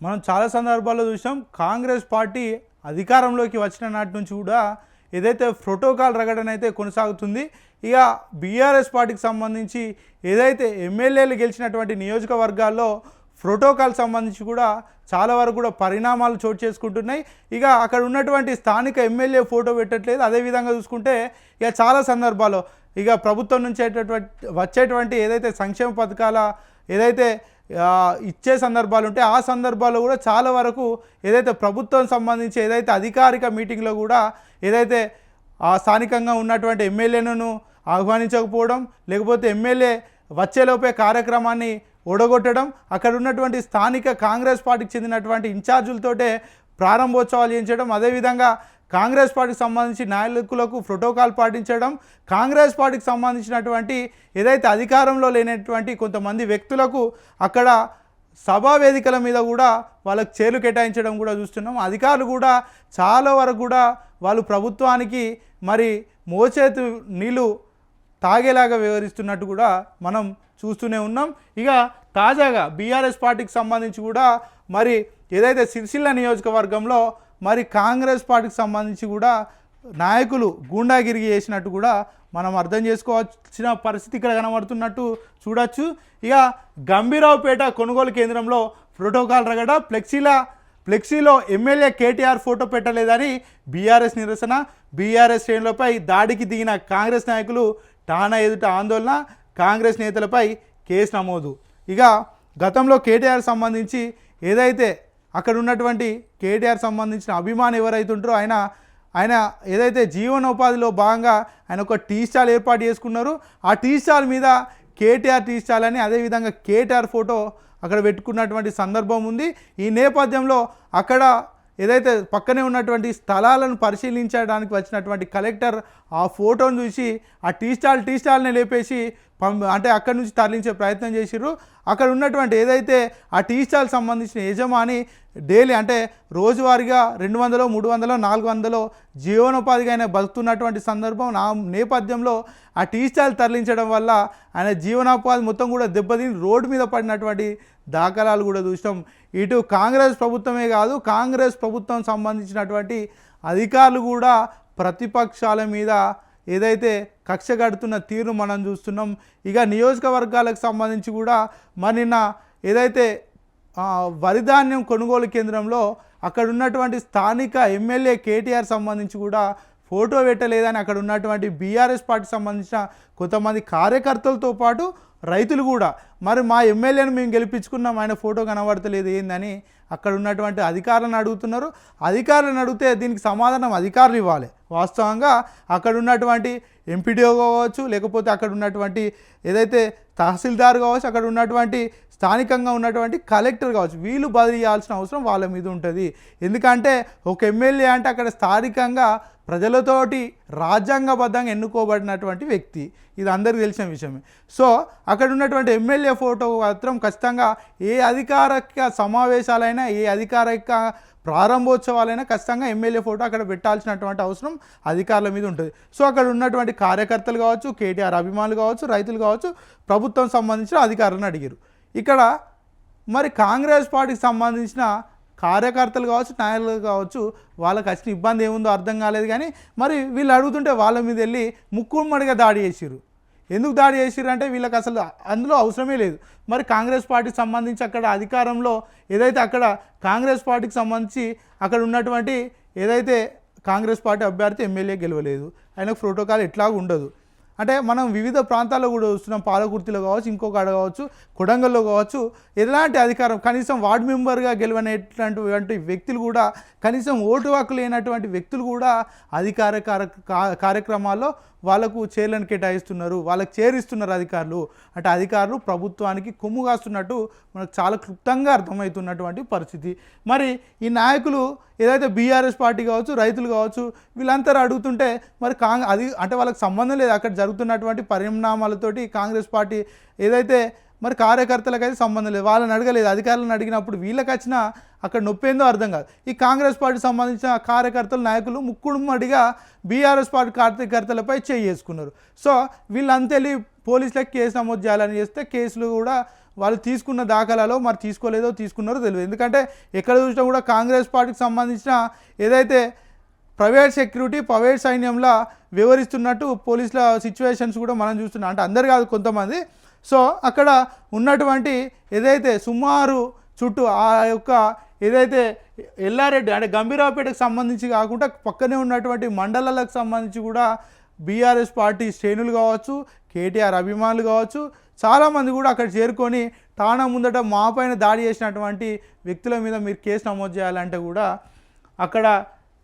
మనం చాలా సందర్భాల్లో చూసాం కాంగ్రెస్ పార్టీ అధికారంలోకి వచ్చిన నాటి నుంచి కూడా ఏదైతే ప్రోటోకాల్ రగడన అయితే కొనసాగుతుంది ఇక బీఆర్ఎస్ పార్టీకి సంబంధించి ఏదైతే ఎమ్మెల్యేలు గెలిచినటువంటి నియోజకవర్గాల్లో ప్రోటోకాల్ సంబంధించి కూడా చాలా వరకు కూడా పరిణామాలు చోటు చేసుకుంటున్నాయి. ఇక అక్కడ ఉన్నటువంటి స్థానిక ఎమ్మెల్యే ఫోటో పెట్టట్లేదు. అదేవిధంగా చూసుకుంటే ఇక చాలా సందర్భాల్లో ఇక ప్రభుత్వం నుంచి వచ్చేటువంటి ఏదైతే సంక్షేమ పథకాల ఏదైతే ఇచ్చే సందర్భాలు ఉంటే ఆ సందర్భాల్లో కూడా చాలా వరకు ఏదైతే ప్రభుత్వం సంబంధించి ఏదైతే అధికారిక మీటింగ్లో కూడా ఏదైతే స్థానికంగా ఉన్నటువంటి ఎమ్మెల్యేలను ఆహ్వానించకపోవడం లేకపోతే ఎమ్మెల్యే వచ్చేలోపే కార్యక్రమాన్ని ఓడగొట్టడం అక్కడ ఉన్నటువంటి స్థానిక కాంగ్రెస్ పార్టీకి చెందినటువంటి ఇన్ఛార్జులతోటే ప్రారంభోత్సవాలు చేయించడం అదేవిధంగా కాంగ్రెస్ పార్టీకి సంబంధించి నాయకులకు ప్రోటోకాల్ పాటించడం కాంగ్రెస్ పార్టీకి సంబంధించినటువంటి ఏదైతే అధికారంలో లేనటువంటి కొంతమంది వ్యక్తులకు అక్కడ సభా వేదికల మీద కూడా వాళ్ళకి చేలు కేటాయించడం కూడా చూస్తున్నాం. అధికారులు కూడా చాలా వరకు కూడా వాళ్ళు ప్రభుత్వానికి మరి మోచేతు నీళ్ళు తాగేలాగా వివరిస్తున్నట్టు కూడా మనం చూస్తూనే ఉన్నాం. ఇక తాజాగా బీఆర్ఎస్ పార్టీకి సంబంధించి కూడా మరి ఏదైతే సిరిసిల్ల నియోజకవర్గంలో మరి కాంగ్రెస్ పార్టీకి సంబంధించి కూడా నాయకులు గూండాగిరి చేసినట్టు కూడా మనం అర్థం చేసుకోవాల్సిన పరిస్థితి ఇక్కడ కనబడుతున్నట్టు చూడొచ్చు. ఇక గంభీరావుపేట కొనుగోలు కేంద్రంలో ప్రోటోకాల్ రగడ ఫ్లెక్సీల ఫ్లెక్సీలో ఎమ్మెల్యే కేటీఆర్ ఫోటో పెట్టలేదని బీఆర్ఎస్ నిరసన. బీఆర్ఎస్ శ్రేణులపై దాడికి దిగిన కాంగ్రెస్ నాయకులు ఠాణా ఎదుట ఆందోళన కాంగ్రెస్ నేతలపై కేసు నమోదు. ఇక గతంలో కేటీఆర్ సంబంధించి ఏదైతే అక్కడ ఉన్నటువంటి కేటీఆర్ సంబంధించిన అభిమాని ఎవరైతే ఉంటారో ఆయన ఆయన ఏదైతే జీవనోపాధిలో భాగంగా ఆయన ఒక టీ స్టాల్ ఏర్పాటు చేసుకున్నారు ఆ టీ స్టాల్ మీద కేటీఆర్ టీ స్టాల్ అని అదేవిధంగా కేటీఆర్ ఫోటో అక్కడ పెట్టుకున్నటువంటి సందర్భం ఉంది. ఈ నేపథ్యంలో అక్కడ ఏదైతే పక్కనే ఉన్నటువంటి స్థలాలను పరిశీలించడానికి వచ్చినటువంటి కలెక్టర్ ఆ ఫోటోను చూసి ఆ టీ స్టాల్ టీ స్టాల్ని లేపేసి పం అంటే అక్కడి నుంచి తరలించే ప్రయత్నం చేసిర్రు. అక్కడ ఉన్నటువంటి ఏదైతే ఆ టీ స్టాల్ సంబంధించిన యజమాని డైలీ అంటే రోజువారీగా రెండు వందలు మూడు వందలు నాలుగు వందలు జీవనోపాధిగా ఆయన బతుకుతున్నటువంటి సందర్భం నా నేపథ్యంలో ఆ టీ స్టాల్ తరలించడం వల్ల ఆయన జీవనోపాధి మొత్తం కూడా దెబ్బతిని రోడ్డు మీద పడినటువంటి దాఖలాలు కూడా చూసినాం. ఇటు కాంగ్రెస్ ప్రభుత్వమే కాదు కాంగ్రెస్ ప్రభుత్వం సంబంధించినటువంటి అధికారులు కూడా ప్రతిపక్షాల మీద ఏదైతే కక్ష కడుతున్న తీరును మనం చూస్తున్నాం. ఇక నియోజకవర్గాలకు సంబంధించి కూడా మరి ఏదైతే వరిధాన్యం కొనుగోలు కేంద్రంలో అక్కడ ఉన్నటువంటి స్థానిక ఎమ్మెల్యే కేటీఆర్ సంబంధించి కూడా ఫోటో పెట్టలేదని అక్కడ ఉన్నటువంటి బీఆర్ఎస్ పార్టీకి సంబంధించిన కొంతమంది కార్యకర్తలతో పాటు రైతులు కూడా మరి మా ఎమ్మెల్యేను మేము గెలిపించుకున్నాం ఆయన ఫోటో కనబడతలేదు ఏందని అక్కడ ఉన్నటువంటి అధికారులను అడుగుతున్నారు. అధికారులను అడిగితే దీనికి సమాధానం అధికారులు ఇవ్వాలి. వాస్తవంగా అక్కడ ఉన్నటువంటి ఎంపీడీఓ కావచ్చు లేకపోతే అక్కడ ఉన్నటువంటి ఏదైతే తహసీల్దార్ కావచ్చు అక్కడ ఉన్నటువంటి స్థానికంగా ఉన్నటువంటి కలెక్టర్ కావచ్చు వీళ్ళు బదిలీ చేయాల్సిన అవసరం వాళ్ళ మీద ఉంటుంది. ఎందుకంటే ఒక ఎమ్మెల్యే అంటే అక్కడ స్థానికంగా ప్రజలతోటి రాజ్యాంగబద్ధంగా ఎన్నుకోబడినటువంటి వ్యక్తి. ఇది అందరికీ తెలిసిన విషయమే. సో అక్కడ ఉన్నటువంటి ఎమ్మెల్యే ఫోటో మాత్రం ఖచ్చితంగా ఏ అధికారిక సమావేశాలైనా ఏ అధికారిక ప్రారంభోత్సవాలైనా ఖచ్చితంగా ఎమ్మెల్యే ఫోటో అక్కడ పెట్టాల్సినటువంటి అవసరం అధికారుల మీద ఉంటుంది. సో అక్కడ ఉన్నటువంటి కార్యకర్తలు కావచ్చు కేటీఆర్ అభిమానులు కావచ్చు రైతులు కావచ్చు ప్రభుత్వం సంబంధించిన అధికారులను అడిగారు. ఇక్కడ మరి కాంగ్రెస్ పార్టీకి సంబంధించిన కార్యకర్తలు కావచ్చు నాయకులు కావచ్చు వాళ్ళకి వచ్చిన ఇబ్బంది ఏముందో అర్థం కాలేదు కానీ మరి వీళ్ళు అడుగుతుంటే వాళ్ళ మీద వెళ్ళి ముక్కుమ్మడిగా దాడి చేసిరు ఎందుకు దాడి చేసిరు అంటే వీళ్ళకి అసలు అందులో అవసరమే లేదు. మరి కాంగ్రెస్ పార్టీకి సంబంధించి అక్కడ అధికారంలో ఏదైతే అక్కడ కాంగ్రెస్ పార్టీకి సంబంధించి అక్కడ ఉన్నటువంటి ఏదైతే కాంగ్రెస్ పార్టీ అభ్యర్థి ఎమ్మెల్యే గెలవలేదు ఆయనకు ప్రోటోకాల్ ఎట్లాగూ ఉండదు. అంటే మనం వివిధ ప్రాంతాల్లో కూడా చూస్తున్నాం పాలకుర్తిలో కావచ్చు ఇంకొక ఆడ కావచ్చు కొడంగల్లో కావచ్చు. ఎలాంటి అధికారం? కనీసం వార్డు మెంబర్గా గెలవనేటువంటి వ్యక్తులు కూడా కనీసం ఓటు హక్కు లేనటువంటి వ్యక్తులు కూడా అధికార కార- కార్యక్రమాల్లో వాళ్ళకు చేర్లను కేటాయిస్తున్నారు. వాళ్ళకి చేరిస్తున్నారు అధికారులు. అంటే అధికారులు ప్రభుత్వానికి కొమ్ము కాస్తున్నట్టు మనకు చాలా క్లుప్తంగా అర్థమవుతున్నటువంటి పరిస్థితి. మరి ఈ నాయకులు ఏదైతే బీఆర్ఎస్ పార్టీ కావచ్చు రైతులు కావచ్చు వీళ్ళంతా అడుగుతుంటే మరి కాంగ్ అది అంటే వాళ్ళకి సంబంధం లేదు. అక్కడ జరుగుతున్నటువంటి పరిణామాలతోటి కాంగ్రెస్ పార్టీ ఏదైతే మరి కార్యకర్తలకైతే సంబంధం లేదు వాళ్ళని అడగలేదు అధికారులను అడిగినప్పుడు వీళ్ళకి వచ్చిన అక్కడ నొప్పేందో అర్థం కాదు. ఈ కాంగ్రెస్ పార్టీ సంబంధించిన కార్యకర్తలు నాయకులు ముక్కుడుమ్మడిగా బీఆర్ఎస్ పార్టీ కార్యకర్తలపై చేయి చేసుకున్నారు సో వీళ్ళంతా వెళ్ళి పోలీసులకు కేసు నమోదు చేయాలని చేస్తే కేసులు కూడా వాళ్ళు తీసుకున్న దాఖలాలో మరి తీసుకోలేదో తీసుకున్నారో తెలియదు. ఎందుకంటే ఎక్కడ చూసినా కూడా కాంగ్రెస్ పార్టీకి సంబంధించిన ఏదైతే ప్రైవేట్ సెక్యూరిటీ ప్రైవేట్ సైన్యంలా వివరిస్తున్నట్టు పోలీసుల సిచ్యువేషన్స్ కూడా మనం చూస్తున్నాం. అంటే అందరు కాదు కొంతమంది. సో అక్కడ ఉన్నటువంటి ఏదైతే సుమారు చుట్టూ ఆ యొక్క ఏదైతే ఎల్లారెడ్డి అంటే గంభీరావుపేటకు సంబంధించి కాకుండా పక్కనే ఉన్నటువంటి మండలాలకు సంబంధించి కూడా బీఆర్ఎస్ పార్టీ శ్రేణులు కావచ్చు కేటీఆర్ అభిమానులు కావచ్చు చాలామంది కూడా అక్కడ చేరుకొని తానా ముందట మా పైన దాడి చేసినటువంటి వ్యక్తుల మీద మీరు కేసు నమోదు చేయాలంటే కూడా అక్కడ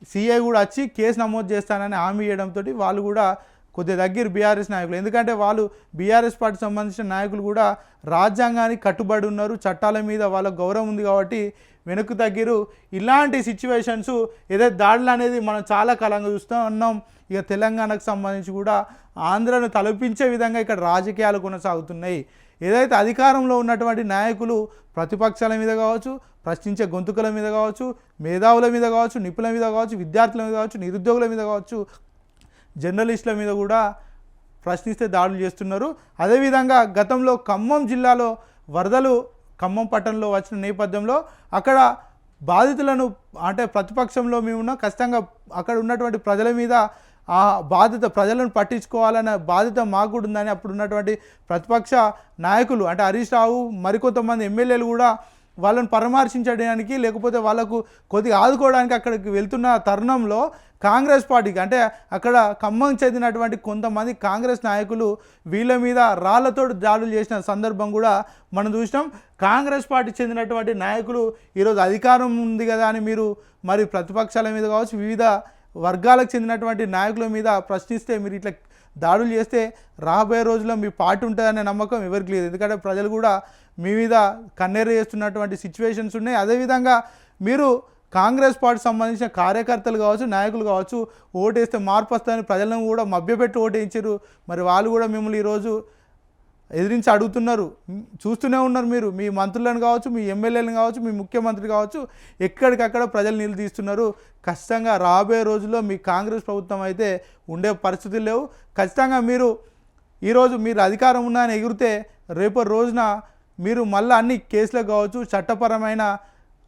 సిఐ కూడా వచ్చి కేసు నమోదు చేస్తానని హామీ ఇవ్వడంతో వాళ్ళు కూడా కొద్దిగా దగ్గర బీఆర్ఎస్ నాయకులు. ఎందుకంటే వాళ్ళు బీఆర్ఎస్ పార్టీ సంబంధించిన నాయకులు కూడా రాజ్యాంగానికి కట్టుబడి ఉన్నారు. చట్టాల మీద వాళ్ళ గౌరవం ఉంది కాబట్టి వెనక్కు తగ్గిరు. ఇలాంటి సిచ్యువేషన్స్ ఏదైతే దాడులు అనేది మనం చాలా కాలంగా చూస్తూ ఉన్నాం. ఇక తెలంగాణకు సంబంధించి కూడా ఆంధ్రను తలపించే విధంగా ఇక్కడ రాజకీయాలు కొనసాగుతున్నాయి. ఏదైతే అధికారంలో ఉన్నటువంటి నాయకులు ప్రతిపక్షాల మీద కావచ్చు ప్రశ్నించే గొంతుకల మీద కావచ్చు మేధావుల మీద కావచ్చు నిపుణుల మీద కావచ్చు విద్యార్థుల మీద కావచ్చు నిరుద్యోగుల మీద కావచ్చు జర్నలిస్టుల మీద కూడా ప్రశ్నిస్తే దాడులు చేస్తున్నారు. అదేవిధంగా గతంలో ఖమ్మం జిల్లాలో వరదలు ఖమ్మం పట్టణంలో వచ్చిన నేపథ్యంలో అక్కడ బాధితులను అంటే ప్రతిపక్షంలో మేమున్నాం ఖచ్చితంగా అక్కడ ఉన్నటువంటి ప్రజల మీద ఆ బాధ్యత ప్రజలను పట్టించుకోవాలన్న బాధ్యత మాకు కూడా ఉందని అప్పుడు ఉన్నటువంటి ప్రతిపక్ష నాయకులు అంటే హరీష్ రావు మరికొంతమంది ఎమ్మెల్యేలు కూడా వాళ్ళని పరామర్శించడానికి లేకపోతే వాళ్ళకు కొద్దిగా ఆదుకోవడానికి అక్కడికి వెళ్తున్న తరుణంలో కాంగ్రెస్ పార్టీకి అంటే అక్కడ ఖమ్మం చెందినటువంటి కొంతమంది కాంగ్రెస్ నాయకులు వీళ్ళ మీద రాళ్ళతో దాడులు చేసిన సందర్భం కూడా మనం చూసినాం. కాంగ్రెస్ పార్టీ చెందినటువంటి నాయకులు ఈరోజు అధికారం ఉంది కదా అని మీరు మరి ప్రతిపక్షాల మీద కావచ్చు వివిధ వర్గాలకు చెందినటువంటి నాయకుల మీద ప్రశ్నిస్తే మీరు ఇట్లా దాడులు చేస్తే రాబోయే రోజుల్లో మీ పార్టీ ఉంటుందనే నమ్మకం ఎవరికి లేదు. ఎందుకంటే ప్రజలు కూడా మీ మీద కన్నెర చేస్తున్నటువంటి సిచ్యువేషన్స్ ఉన్నాయి. అదేవిధంగా మీరు కాంగ్రెస్ పార్టీ సంబంధించిన కార్యకర్తలు కావచ్చు నాయకులు కావచ్చు ఓటేస్తే మార్పు వస్తుందని ప్రజలను కూడా మభ్యపెట్టి ఓటేయించారు. మరి వాళ్ళు కూడా మిమ్మల్ని ఈరోజు ఎదిరించి అడుగుతున్నారు. చూస్తూనే ఉన్నారు మీరు. మీ మంత్రులను కావచ్చు మీ ఎమ్మెల్యేలను కావచ్చు మీ ముఖ్యమంత్రి కావచ్చు ఎక్కడికక్కడ ప్రజలు నిలదీస్తున్నారు ఖచ్చితంగా రాబోయే రోజుల్లో మీ కాంగ్రెస్ ప్రభుత్వం అయితే ఉండే పరిస్థితులు లేవు. ఖచ్చితంగా మీరు ఈరోజు మీరు అధికారం ఉన్నాయని ఎగిరితే రేపటి రోజున మీరు మళ్ళీ అన్ని కేసులకు కావచ్చు చట్టపరమైన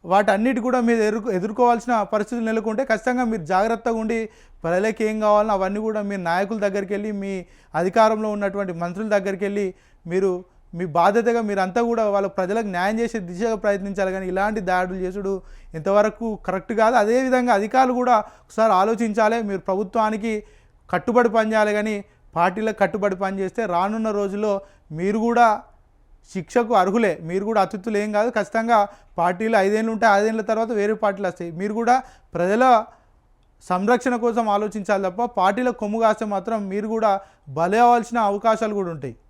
వాటన్నిటి కూడా మీరు ఎదుర్కొ ఎదుర్కోవాల్సిన పరిస్థితులు నెలకొంటే ఖచ్చితంగా మీరు జాగ్రత్తగా ఉండి ప్రజలకు ఏం కావాలో అవన్నీ కూడా మీ నాయకుల దగ్గరికి వెళ్ళి మీ అధికారంలో ఉన్నటువంటి మంత్రుల దగ్గరికి వెళ్ళి మీరు మీ బాధ్యతగా మీరంతా కూడా వాళ్ళ ప్రజలకు న్యాయం చేసే దిశగా ప్రయత్నించాలి. కానీ ఇలాంటి దాడులు చేసుడు ఇంతవరకు కరెక్ట్ కాదు. అదేవిధంగా అధికారులు కూడా ఒకసారి ఆలోచించాలి. మీరు ప్రభుత్వానికి కట్టుబడి పనిచేయాలి. కానీ పార్టీలకు కట్టుబడి పనిచేస్తే రానున్న రోజుల్లో మీరు కూడా శిక్షకు అర్హులే. మీరు కూడా అతిథులు ఏం కాదు. ఖచ్చితంగా పార్టీలు ఐదేళ్ళు ఉంటే ఐదేళ్ళ తర్వాత వేరే పార్టీలు వస్తాయి. మీరు కూడా ప్రజల సంరక్షణ కోసం ఆలోచించాలి తప్ప పార్టీల కొమ్ము కాస్తే మాత్రం మీరు కూడా బలవలసిన అవకాశాలు కూడా ఉంటాయి.